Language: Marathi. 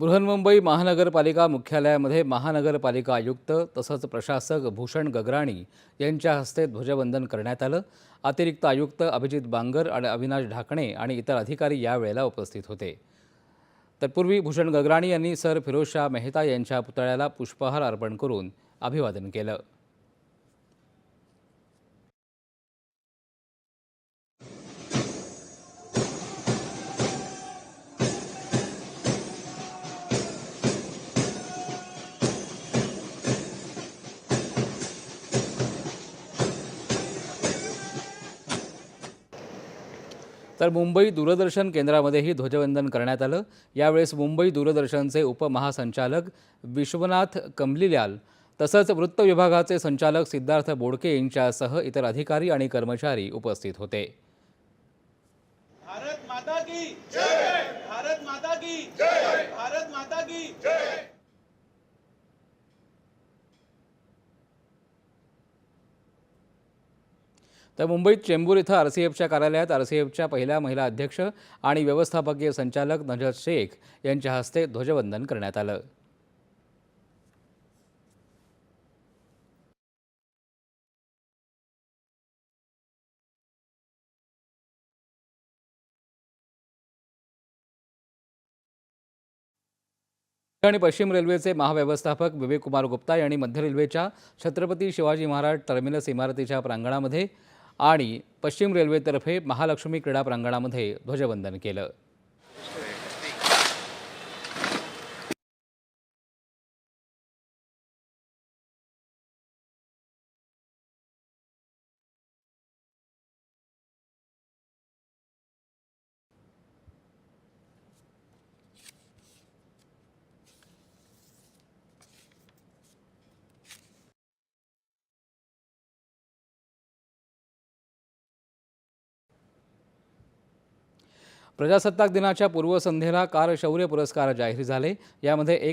बृहन्मुंबई महानगरपालिका मुख्यालयामध्ये महानगरपालिका आयुक्त तसंच प्रशासक भूषण गगराणी यांच्या हस्ते ध्वजवंदन करण्यात आलं. अतिरिक्त आयुक्त अभिजित बांगर आणि अविनाश ढाकणे आणि इतर अधिकारी यावेळेला उपस्थित होते. तत्पूर्वी भूषण गगराणी यांनी सर फिरोजशाह मेहता यांच्या पुतळ्याला पुष्पहार अर्पण करून अभिवादन केलं. तर मुंबई दूरदर्शन केंद्रामध्येही ध्वजवंदन करण्यात आलं. यावेळेस मुंबई दूरदर्शनचे उपमहासंचालक विश्वनाथ कंबलीलाल तसंच वृत्त विभागाचे संचालक सिद्धार्थ बोडके यांच्यासह इतर अधिकारी आणि कर्मचारी उपस्थित होते. भारत माता की जय! भारत माता की जय! भारत माता की जय! तर मुंबईत चेंबूर इथं आर सी एफच्या कार्यालयात आर सी एफच्या पहिल्या महिला अध्यक्ष आणि व्यवस्थापकीय संचालक नजत शेख यांच्या हस्ते ध्वजवंदन करण्यात आलं. आणि पश्चिम रेल्वेचे महाव्यवस्थापक विवेक कुमार गुप्ता यांनी मध्य रेल्वेच्या छत्रपती शिवाजी महाराज टर्मिनस इमारतीच्या प्रांगणामध्ये आणि पश्चिम रेल्वेतर्फे महालक्ष्मी क्रीडा प्रांगणामध्ये ध्वजवंदन केलं. प्रजासत्ताक दिनाच्या पूर्वसंध्येला कार शौर्य पुरस्कार जाहीर झाले. यामध्ये एक